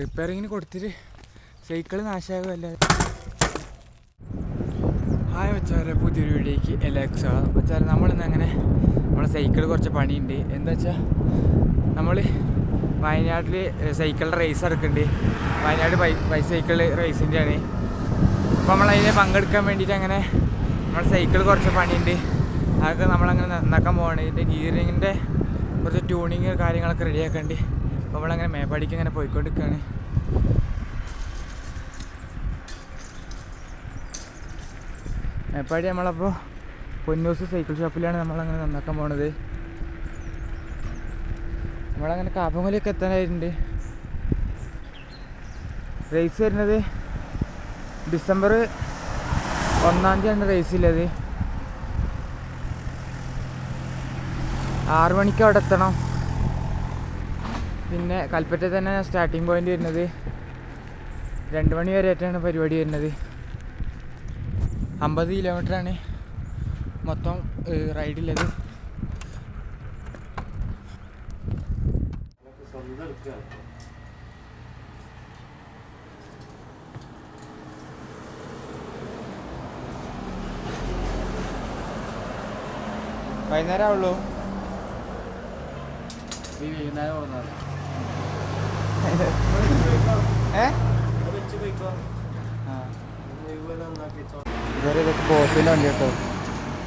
റിപ്പയറിങ്ങിന് കൊടുത്തിട്ട് cycle നാശമാകുമല്ല hi വെച്ചാൽ പുതിയൊരു വീഡിയോക്ക് എല്ലാവർക്കും സ്വാഗതം. വെച്ചാൽ നമ്മളിന്ന് അങ്ങനെ നമ്മളെ സൈക്കിൾ കുറച്ച് പണിയുണ്ട്. എന്താ വെച്ചാൽ നമ്മൾ വയനാട്ടിൽ സൈക്കിളിന്റെ റേസ് നടക്കുന്നുണ്ട്. വയനാട് ബൈ റേസിന്റെ ആണ് അപ്പോൾ നമ്മളതിനെ പങ്കെടുക്കാൻ വേണ്ടിയിട്ട് അങ്ങനെ നമ്മുടെ സൈക്കിൾ കുറച്ച് പണിയുണ്ട്. അതൊക്കെ നമ്മളങ്ങനെ നന്നാക്കാൻ പോവാണ്. ഇതിന്റെ ഗിയറിങ്ങിന്റെ കുറച്ച് ട്യൂണിങ് കാര്യങ്ങളൊക്കെ റെഡിയാക്കണ്ട് അപ്പോൾ അങ്ങനെ മേപ്പാടിക്ക് ഇങ്ങനെ പോയിക്കൊണ്ടിരിക്കുകയാണ് മേപ്പാടി നമ്മളപ്പോൾ പൊന്നൂസ് സൈക്കിൾ ഷോപ്പിലാണ് നമ്മളങ്ങനെ നന്നാക്കാൻ പോണത്. നമ്മളങ്ങനെ കാപ്പമലയൊക്കെ എത്താനായിട്ടുണ്ട്. റേസ് വരുന്നത് ഡിസംബർ ഒന്നാം തീയതിയാണ് റേസ് ഉള്ളത്. ആറു മണിക്ക് അവിടെ എത്തണം. പിന്നെ കൽപ്പറ്റ തന്നെ സ്റ്റാർട്ടിങ് പോയിന്റ് വരുന്നത്. രണ്ട് മണി വരെ ആയിട്ടാണ് പരിപാടി വരുന്നത്. അമ്പത് കിലോമീറ്ററാണ് മൊത്തം റൈഡുള്ളത് വൈകുന്നേരം ആവുള്ളൂ. ഏ? ഇതുവരെ ഇതൊക്കെ ബോസിന്റെ വണ്ടി കേട്ടോ.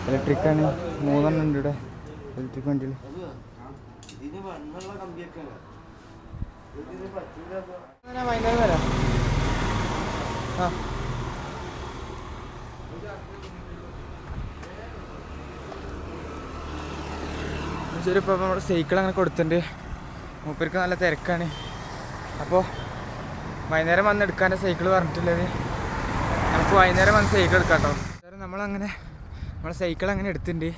ഇലക്ട്രിക് ആണ്. മൂന്നെണ്ണം ഉണ്ട് ഇവിടെ. ഇലക്ട്രിക് വണ്ടിയിൽ വൈകുന്നേരം വരാം. ആ. ശരി ഇപ്പോൾ നമ്മുടെ സൈക്കിൾ അങ്ങനെ കൊടുത്തിട്ടുണ്ട്. മൂപ്പർക്ക് നല്ല തിരക്കാണ്. അപ്പോൾ വൈകുന്നേരം വന്ന് എടുക്കാന്റെ സൈക്കിൾ പറഞ്ഞിട്ടുള്ളത് നമുക്ക് വൈകുന്നേരം വന്ന് സൈക്കിൾ എടുക്കാം കേട്ടോ സാറ് നമ്മളങ്ങനെ നമ്മളെ സൈക്കിൾ അങ്ങനെ എടുത്തിട്ടുണ്ട്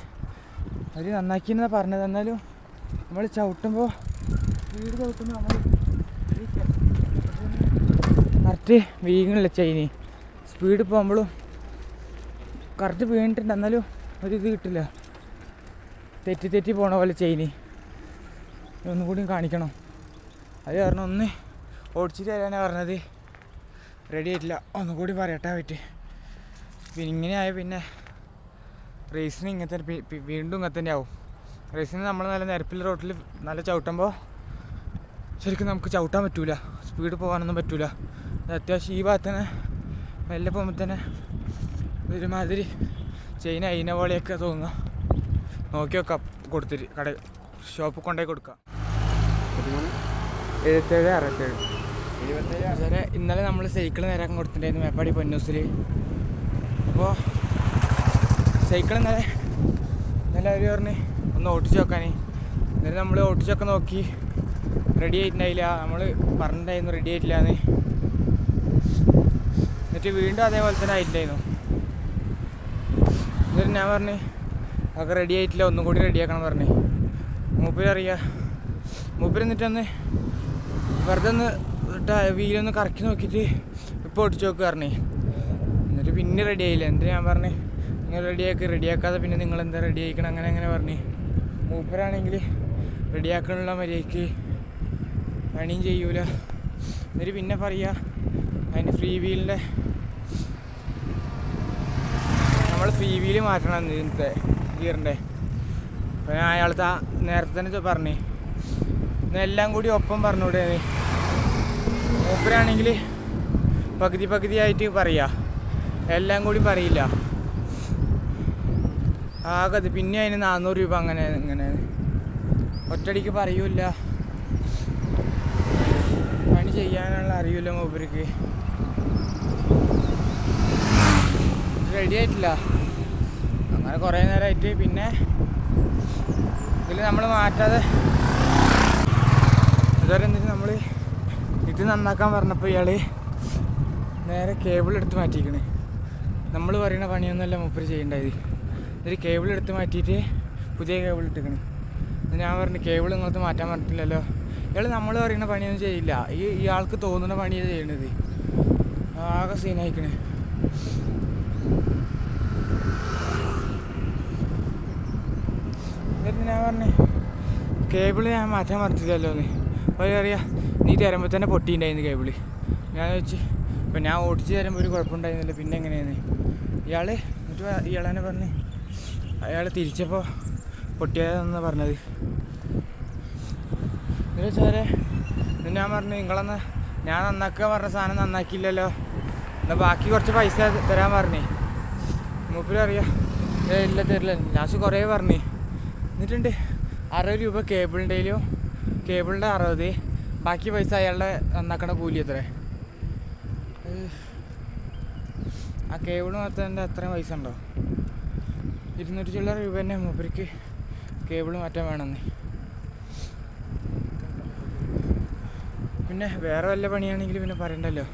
അവർ നന്നാക്കി എന്നാണ് പറഞ്ഞത്. എന്നാലും നമ്മൾ ചവിട്ടുമ്പോൾ വീട് ചവിട്ടുമ്പോൾ നമ്മൾ കറക്റ്റ് വീങ്ങണില്ല ചെയിന് സ്പീഡ് പോകുമ്പോഴും കറക്റ്റ് വീണിട്ടുണ്ട്. എന്നാലും ഒരു കിട്ടില്ല. തെറ്റി തെറ്റി പോണ പോലെ ചെയിന് ഒന്നും കൂടി കാണിക്കണം. അത് കാരണം ഒന്ന് ഓടിച്ചിട്ട് തരാനാണ് പറഞ്ഞത്. റെഡി ആയിട്ടില്ല. ഒന്നും കൂടി പറയട്ടെ പറ്റി പിന്നെ ഇങ്ങനെ ആയ പിന്നെ റേസിന് ഇങ്ങനത്തെ വീണ്ടും ഇങ്ങനെ തന്നെ ആവും. റേസിന് നമ്മൾ നല്ല നിരപ്പിൽ റോട്ടിൽ നല്ല ചവിട്ടുമ്പോൾ ശരിക്കും നമുക്ക് ചവിട്ടാൻ പറ്റൂല. സ്പീഡ് പോകാനൊന്നും പറ്റൂല. അത്യാവശ്യം ഈ ഭാഗത്ത് തന്നെ മെല്ലെ പോകുമ്പോൾ തന്നെ ഒരുമാതിരി ചെയിൻ അയിന പോലെയൊക്കെ തോന്നുക നോക്കി വെക്കാം. കൊടുത്തിട്ട് കട ഷോപ്പ് കൊണ്ടുപോയി കൊടുക്കാം. എഴുപത്തേഴ് അറുപത്തേഴ്. അതുവരെ ഇന്നലെ നമ്മൾ സൈക്കിൾ നേരാക്കാൻ കൊടുത്തിട്ടുണ്ടായിരുന്നു മേപ്പാടി പൊന്നൂസിൽ അപ്പോൾ സൈക്കിൾ ഇന്നലെ ഇന്നലെ അവർ പറഞ്ഞ് ഒന്ന് ഓട്ടിച്ച് നോക്കാൻ ഇന്നലെ നമ്മൾ ഓട്ടിച്ചൊക്കെ നോക്കി റെഡി ആയിട്ടുണ്ടായില്ല. നമ്മൾ പറഞ്ഞിട്ടുണ്ടായിരുന്നു റെഡി ആയിട്ടില്ല എന്ന് എന്നിട്ട് വീണ്ടും അതേപോലെ തന്നെ ആയിട്ടുണ്ടായിരുന്നു. എന്നിട്ട് ഞാൻ പറഞ്ഞ് അതൊക്കെ റെഡി ആയിട്ടില്ല ഒന്നും കൂടി റെഡിയാക്കണം പറഞ്ഞ്. മൂപ്പര് അറിയാ. മൂപ്പര് എന്നിട്ടൊന്ന് വെറുതെ ഒന്ന് വീലൊന്ന് കറക്കി നോക്കിയിട്ട് ഇപ്പോൾ ഓടിച്ചു നോക്കുക പറഞ്ഞേ. എന്നിട്ട് പിന്നെ റെഡി ആയില്ല? എന്നിട്ട് ഞാൻ പറഞ്ഞേ? നിങ്ങൾ റെഡിയാക്കി റെഡിയാക്കാതെ പിന്നെ നിങ്ങൾ എന്താ റെഡി ആയിക്കണം? അങ്ങനെ അങ്ങനെ പറഞ്ഞേ. മൂപ്പരാണെങ്കിൽ റെഡിയാക്കാനുള്ള മര്യാദയ്ക്ക് പണിയും ചെയ്യൂല. എന്നിട്ട് പിന്നെ പറയുക അതിന് ഫ്രീ വീലിന്റെ നമ്മൾ ഫ്രീ വീൽ മാറ്റണം ഇന്നത്തെ ഗിയറിന്റെ അപ്പോൾ ഞാൻ അയാളത്തെ നേരത്തെ തന്നെ പറഞ്ഞു. എല്ലാം കൂടി ഒപ്പം പറഞ്ഞൂടെ മൂപ്പരാണെങ്കിൽ പകുതി പകുതി ആയിട്ട് പറയാ. എല്ലാം കൂടി പറയില്ല. ആകെ അത് പിന്നെ അതിന് നാനൂറ് രൂപ അങ്ങനെ ഇങ്ങനെ. ഒറ്റടിക്ക് പറയൂല പണി ചെയ്യാനുള്ള അറിയില്ല മൂപ്പർക്ക്. റെഡി ആയിട്ടില്ല അങ്ങനെ കുറേ നേരമായിട്ട് പിന്നെ ഇതിൽ നമ്മൾ മാറ്റാതെ ഇതുവരെ എന്നിട്ട് നമ്മൾ ഇത് നന്നാക്കാൻ പറഞ്ഞപ്പോൾ ഇയാൾ നേരെ കേബിൾ എടുത്ത് മാറ്റിക്കണ്. നമ്മൾ പറയുന്ന പണിയൊന്നുമല്ല മൂപ്പര് ചെയ്യേണ്ടത് ഇതൊരു കേബിൾ എടുത്ത് മാറ്റിയിട്ട് പുതിയ കേബിൾ ഇട്ടിക്കണ്. ഞാൻ പറഞ്ഞു കേബിൾ നിങ്ങൾക്ക് മാറ്റാൻ പറഞ്ഞിട്ടില്ലല്ലോ. ഇയാൾ നമ്മൾ പറയുന്ന പണിയൊന്നും ചെയ്യില്ല. ഈ ഇയാൾക്ക് തോന്നുന്ന പണിയാണ് ചെയ്യണത്. ആകെ സീനായിക്കണ് എന്നിട്ട് ഞാൻ പറഞ്ഞു കേബിൾ ഞാൻ മാറ്റാൻ പറ്റില്ലല്ലോ എന്ന് അപ്പോൾ അറിയാം നീ തരുമ്പോൾ തന്നെ പൊട്ടിയിട്ടുണ്ടായിരുന്നു കേബിൾ. ഞാൻ വെച്ച് ഇപ്പം ഞാൻ ഓടിച്ച് തരുമ്പോൾ ഒരു കുഴപ്പമുണ്ടായിരുന്നില്ല പിന്നെ എങ്ങനെയാണ് ഇയാൾ എന്നിട്ട് ഇയാളെന്നെ പറഞ്ഞ് അയാൾ തിരിച്ചപ്പോൾ പൊട്ടിയതെന്നാണ് പറഞ്ഞത്. എന്നിട്ട് വെച്ചാൽ ഞാൻ പറഞ്ഞു നിങ്ങളെന്ന് ഞാൻ നന്നാക്കുക പറഞ്ഞ സാധനം നന്നാക്കിയില്ലല്ലോ. എന്നാൽ ബാക്കി കുറച്ച് പൈസ തരാൻ പറഞ്ഞേ. മൂപ്പര് അറിയാം ഇല്ല തരില്ല. ലാസ്റ്റ് കുറേ പറഞ്ഞേ. എന്നിട്ടുണ്ട് അറുപത് രൂപ കേബിളിന്റെയിലും കേബിളിന്റെ അറുപത്. ബാക്കി പൈസ അയാളുടെ നന്നാക്കണ കൂലി എത്ര ആ കേബിൾ മാറ്റാന്റെ അത്രയും പൈസ ഉണ്ടോ? ഇരുന്നൂറ്റി ചില്ലറ രൂപ തന്നെ മൂപ്പർക്ക് കേബിൾ മാറ്റാൻ വേണമെന്ന്. പിന്നെ വേറെ വല്ല പണിയാണെങ്കിൽ പിന്നെ പറയണ്ടല്ലോ.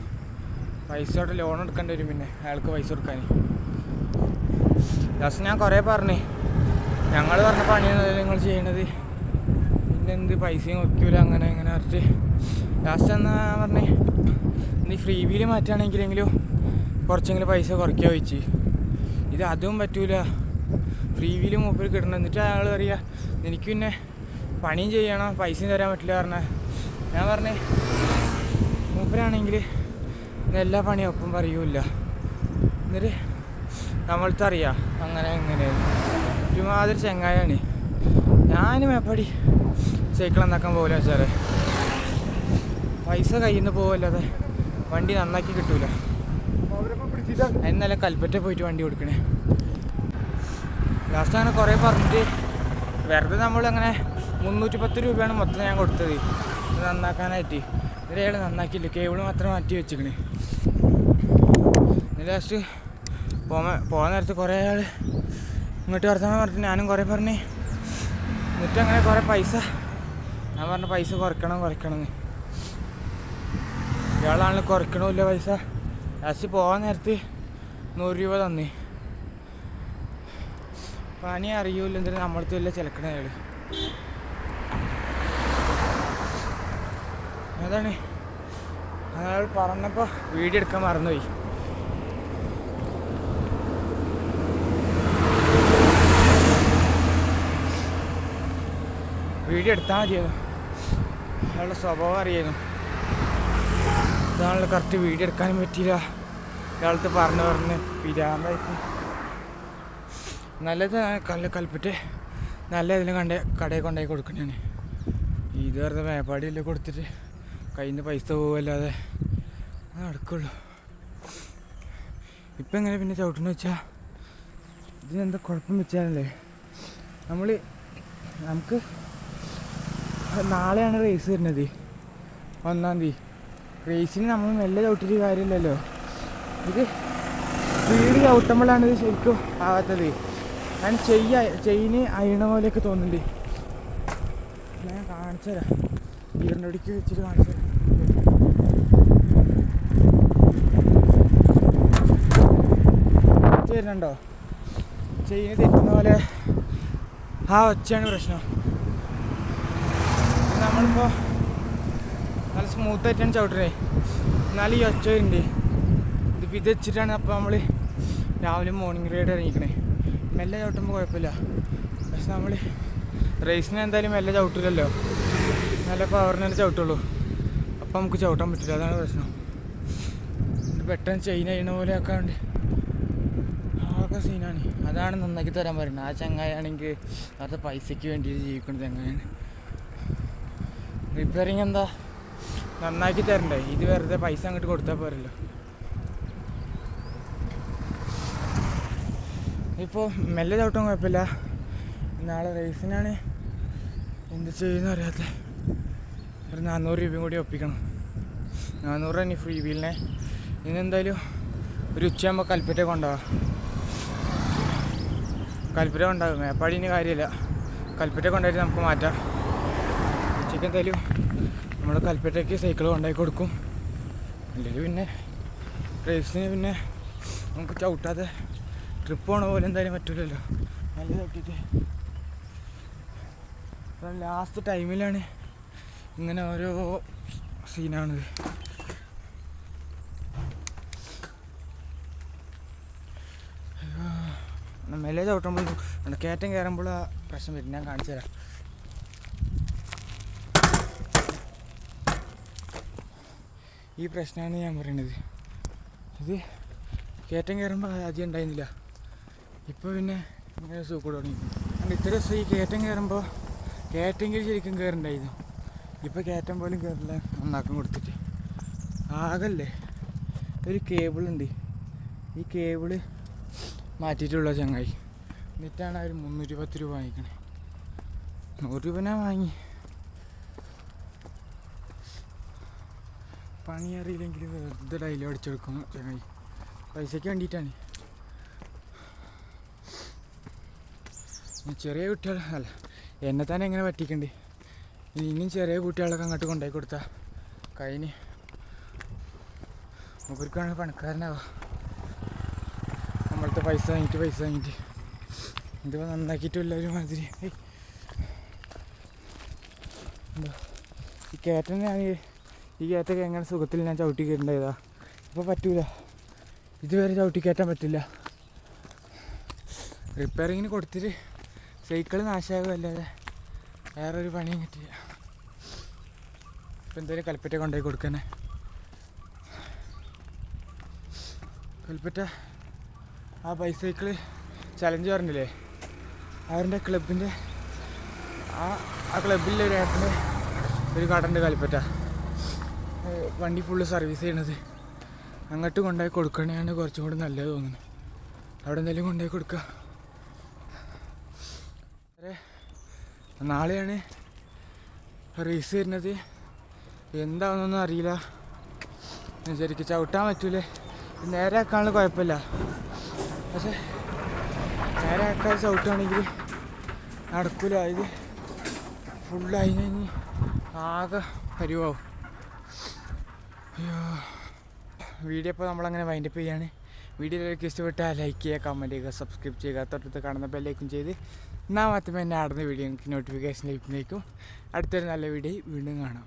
പൈസ പൈസയോടെ ലോൺ എടുക്കേണ്ടി വരും പിന്നെ അയാൾക്ക് പൈസ കൊടുക്കാൻ. ലാസ്റ്റ് ഞാൻ കുറേ പറഞ്ഞു. ഞങ്ങൾ പറഞ്ഞ പണിയാണ് നിങ്ങൾ ചെയ്യണത്? എന്ത് പൈസയും വയ്ക്കൂല അങ്ങനെ അങ്ങനെ പറഞ്ഞിട്ട്. ലാസ്റ്റ് എന്നാ പറഞ്ഞേ? നീ ഫ്രീ വീൽ മാറ്റുകയാണെങ്കിലെങ്കിലും കുറച്ചെങ്കിലും പൈസ കുറയ്ക്കുക വെച്ച് ഇത് അതും പറ്റൂല. ഫ്രീ വീൽ മൂപ്പര് കിട്ടണം എന്നിട്ട് അയാൾ പറയുക എനിക്ക് പിന്നെ പണിയും ചെയ്യണം പൈസയും തരാൻ പറ്റില്ല പറഞ്ഞാൽ ഞാൻ പറഞ്ഞേ മൂപ്പരാണെങ്കിൽ എല്ലാ പണിയും ഒപ്പം പറയൂല എന്നിട്ട് നമ്മൾക്ക് അറിയാം അങ്ങനെ എങ്ങനെയാണ് ഒരുമാതിരി ചെങ്ങായാണ് ഞാൻ മേപ്പടി സൈക്കിൾ നന്നാക്കാൻ പോകില്ല വെച്ചാൽ പൈസ കയ്യിൽ നിന്ന് പോവല്ലാതെ വണ്ടി നന്നാക്കി കിട്ടൂല. എന്നല്ല കൽപ്പറ്റ പോയിട്ട് വണ്ടി കൊടുക്കണേ ലാസ്റ്റ് അങ്ങനെ കുറേ പറഞ്ഞിട്ട് വെറുതെ നമ്മൾ അങ്ങനെ മുന്നൂറ്റി പത്ത് രൂപയാണ് മൊത്തം ഞാൻ കൊടുത്തത്. ഇത് നന്നാക്കാനായിട്ട്. ഇതിൽ അയാൾ നന്നാക്കിയില്ല. കേബിൾ മാത്രം മാറ്റി വെച്ചിക്കണേ. ലാസ്റ്റ് പോകാൻ പോകാൻ നേരത്ത് കുറേ ആൾ ഇങ്ങോട്ട് വർത്തമാനം പറഞ്ഞിട്ട് ഞാനും കുറേ പറഞ്ഞ്. എന്നിട്ട് അങ്ങനെ കുറേ പൈസ ഞാൻ പറഞ്ഞ പൈസ കുറയ്ക്കണം കുറയ്ക്കണം. എന്ന് ഇയാളാണെങ്കിൽ കുറയ്ക്കണമില്ല പൈസ? ലാസ്റ്റ് പോകാൻ നേരത്ത് നൂറ് രൂപ തന്നി. പനി അറിയൂല എന്തിനാ നമ്മളത്തെ വല്ല ചിലക്കണ അയാൾ അതാണ്. അയാൾ പറഞ്ഞപ്പോൾ വീഡിയോ എടുക്കാൻ മറന്നുപോയി. വീഡിയോ എടുത്താൽ മതിയായിരുന്നു. അയാളുടെ സ്വഭാവം അറിയായിരുന്നു. ഇതാണല്ലോ കറക്റ്റ് വീഡിയോ എടുക്കാനും പറ്റിയില്ല. ഇയാളത്ത് പറഞ്ഞു പറഞ്ഞ് പിരാന്തായിട്ട് നല്ലത് കല്ല് കൽപ്പിട്ട് നല്ല ഇതിൽ കണ്ട കടയിൽ കൊണ്ടുപോയി കൊടുക്കണേ ഇത് വെറുതെ മേപ്പാടിയല്ലേ കൊടുത്തിട്ട് കയ്യിൽ നിന്ന് പൈസ പോവല്ലാതെ നടക്കുള്ളൂ. ഇപ്പം എങ്ങനെ പിന്നെ ചവിട്ടെന്ന് വെച്ചാൽ ഇതിനെന്താ കുഴപ്പം വെച്ചാലല്ലേ? നമ്മൾ നമുക്ക് നാളെയാണ് റേസ് വരുന്നത്. ഒന്നാം തീയതി. റേസിന് നമ്മൾ മെല്ലെ ചവിട്ടിട്ട് കാര്യമില്ലല്ലോ. ഇത് സ്പീഡ് ചവിട്ടുമ്പോഴാണ് ഇത് ശരിക്കും ആവാത്തത്. ഞാൻ ചെയ്യ ചെയിന് അയണ പോലെയൊക്കെ തോന്നുന്നുണ്ട്. ഞാൻ കാണിച്ചു തരാം. ഈറിനൊടിക്ക് വെച്ചിട്ട് കാണിച്ചു തരാം. വരുന്നുണ്ടോ? ചെയിന് തെറ്റുന്ന പോലെ ആ ഒച്ചയാണ് പ്രശ്നം. നമ്മളിപ്പോൾ നല്ല സ്മൂത്തായിട്ടാണ് ചവിട്ടണേ. എന്നാലും ഈ ഒച്ച വരുന്നുണ്ട്. ഇതിപ്പോൾ ഇത് വെച്ചിട്ടാണ് അപ്പോൾ നമ്മൾ രാവിലെ മോർണിംഗ് റൈഡ് ഇറങ്ങിക്കണേ. മെല്ലെ ചവിട്ടുമ്പോൾ കുഴപ്പമില്ല. പക്ഷെ നമ്മൾ റേസിന് എന്തായാലും മെല്ലെ ചവിട്ടില്ലല്ലോ. നല്ല പവറിന് തന്നെ ചവിട്ടുള്ളൂ. അപ്പം നമുക്ക് ചവിട്ടാൻ പറ്റില്ല. അതാണ് പ്രശ്നം. പെട്ടെന്ന് ചെയിൻ ചെയ്യണ പോലെ ആക്കാണ്ട് ആകെ സീനാണ് അതാണ് നന്നാക്കി തരാൻ പറയുന്നത്. ആ ചങ്ങായാണെങ്കിൽ അത് പൈസയ്ക്ക് വേണ്ടിയിട്ട് ജീവിക്കുന്നത് ചങ്ങായാണ് റിപ്പയറിങ് എന്താ? നന്നാക്കി തരണ്ടേ. ഇത് വെറുതെ പൈസ അങ്ങോട്ട് കൊടുത്താൽ പോരല്ലോ. ഇപ്പോൾ മെല്ലെ ചവിട്ടാൻ കുഴപ്പമില്ല. നാളെ റേസിനാണ് എന്ത് ചെയ്യുന്ന അറിയാത്ത? ഒരു നാനൂറ് രൂപയും കൂടി ഒപ്പിക്കണം. നാനൂറ് തന്നെ ഫ്രീ വീലിനെ ഇന്നെന്തായാലും ഒരു ഉച്ചയാകുമ്പോൾ കൽപ്പറ്റ കൊണ്ടാവാം കൽപ്പറ്റ കൊണ്ടാകും മേപ്പാടിന് കാര്യമില്ല. കൽപ്പറ്റ കൊണ്ടുപോയിട്ട് നമുക്ക് മാറ്റാം. ഉച്ചയ്ക്ക് എന്തായാലും നമ്മുടെ കൽപ്പറ്റയ്ക്ക് സൈക്കിൾ കൊണ്ടായി കൊടുക്കും. അല്ലെങ്കിൽ പിന്നെ റേസിന് പിന്നെ നമുക്ക് ചവിട്ടാതെ ട്രിപ്പ് പോണ പോലെ എന്തായാലും പറ്റില്ലല്ലോ നല്ല ചവിട്ടിട്ട്. ലാസ്റ്റ് ടൈമിലാണ് ഇങ്ങനെ ഓരോ സീനാണിത് മെല്ലെ ചവിട്ടുമ്പോൾ കയറ്റം കയറുമ്പോൾ ആ പ്രശ്നം വരും. ഞാൻ കാണിച്ചു തരാം ഈ പ്രശ്നമാണ് ഞാൻ പറയണത്. ഇത് കയറ്റം കയറുമ്പോൾ ആദ്യം ഉണ്ടായിരുന്നില്ല. ഇപ്പോൾ പിന്നെ ഇങ്ങനെ സൂക്കോട് തുടങ്ങി. അതുകൊണ്ട് ഇത്ര ദിവസം ഈ കയറ്റം കയറുമ്പോൾ കയറ്റെങ്കിൽ ശരിക്കും കയറുണ്ടായിരുന്നു. ഇപ്പോൾ കയറ്റം പോലും കയറില്ല നന്നാക്കം കൊടുത്തിട്ട്. ആകല്ലേ? ഒരു കേബിളുണ്ട് ഈ കേബിൾ മാറ്റിയിട്ടുള്ള ചങ്ങായി. എന്നിട്ടാണ് അവർ മുന്നൂറ്റി പത്ത് രൂപ വാങ്ങിക്കണേ. നൂറ് രൂപ ഞാൻ വാങ്ങി. പണി അറിയില്ലെങ്കിൽ വെറുതെ ഡൈലോ അടിച്ചെടുക്കും. ചങ്ങായി. പൈസയ്ക്ക് വേണ്ടിയിട്ടാണ്. ചെറിയ കുട്ടികൾ അല്ല എന്നെ തന്നെ എങ്ങനെ പറ്റിക്കണ്ടേ. ഇനി ഇനിയും ചെറിയ കുട്ടികളൊക്കെ അങ്ങോട്ട് കൊണ്ടുപോയി കൊടുത്താൽ കൈന് മൂപ്പർക്കാണ് പണക്കാരനാവുക നമ്മളത്തെ പൈസ വാങ്ങിയിട്ട് പൈസ വാങ്ങിയിട്ട്. ഇതിപ്പോൾ നന്നാക്കിയിട്ടില്ല ഒരു മാതിരി. എന്താ? ഈ കയറ്റം ഞാൻ ഈ- കയറ്റൊക്കെ എങ്ങനെ സുഖത്തിൽ ഞാൻ ചവിട്ടി കയറ്റേണ്ടതാ ഇപ്പോൾ പറ്റൂല. ഇതുവരെ ചവിട്ടി കയറ്റാൻ പറ്റില്ല. റിപ്പയറിങ്ങിന് കൊടുത്തിട്ട് സൈക്കിൾ നാശമാകുമല്ലാതെ വേറൊരു പണിയും കിട്ടില്ല ഇപ്പം എന്തായാലും കൽപ്പറ്റ കൊണ്ടുപോയി കൊടുക്കണേ. കൽപ്പറ്റ ആ ബൈസൈക്കിൾ ചലഞ്ച് പറഞ്ഞില്ലേ? അവരുടെ ക്ലബിന്റെ ആ ആ ക്ലബിലെ ഒരു ഏട്ടന്റെ ഒരു കടണ്ട് കൽപ്പറ്റ. വണ്ടി ഫുള്ള് സർവീസ് ചെയ്യണത് അങ്ങോട്ട് കൊണ്ടുപോയി കൊടുക്കണതാണ് കുറച്ചും കൂടി നല്ലത് തോന്നുന്നു. അവിടെ എന്തെങ്കിലും കൊണ്ടുപോയി കൊടുക്കുക നാളെയാണ് റേസ് വരുന്നത്. എന്താണെന്നൊന്നും അറിയില്ല. ശരിക്കും ചവിട്ടാൻ പറ്റൂലേ. നേരെ ആക്കാനുള്ള കുഴപ്പമില്ല. പക്ഷെ നേരെ ആക്കാൻ ചവിട്ടുകയാണെങ്കിൽ നടക്കൂല. ഇത് ഫുള്ളായി കഴിഞ്ഞ് ആകെ പരിവാവും. അയ്യോ. വീഡിയോ ഇപ്പോൾ നമ്മളങ്ങനെ വൈൻഡപ്പ് ചെയ്യാണ്. വീഡിയോയിലേക്ക് ഇഷ്ടപ്പെട്ടാൽ ലൈക്ക് ചെയ്യുക കമന്റ് ചെയ്യുക സബ്സ്ക്രൈബ് ചെയ്യുക. തൊട്ടടുത്ത് കാണുന്ന ബെല്ലൈക്കും ചെയ്ത് എന്നാൽ മാത്രമേ എന്നെ ആടുന്ന വീഡിയോ എനിക്ക് നോട്ടിഫിക്കേഷൻ ലഭിക്കുന്നേക്കും. അടുത്തൊരു നല്ല വീഡിയോ വീണ്ടും കാണാം.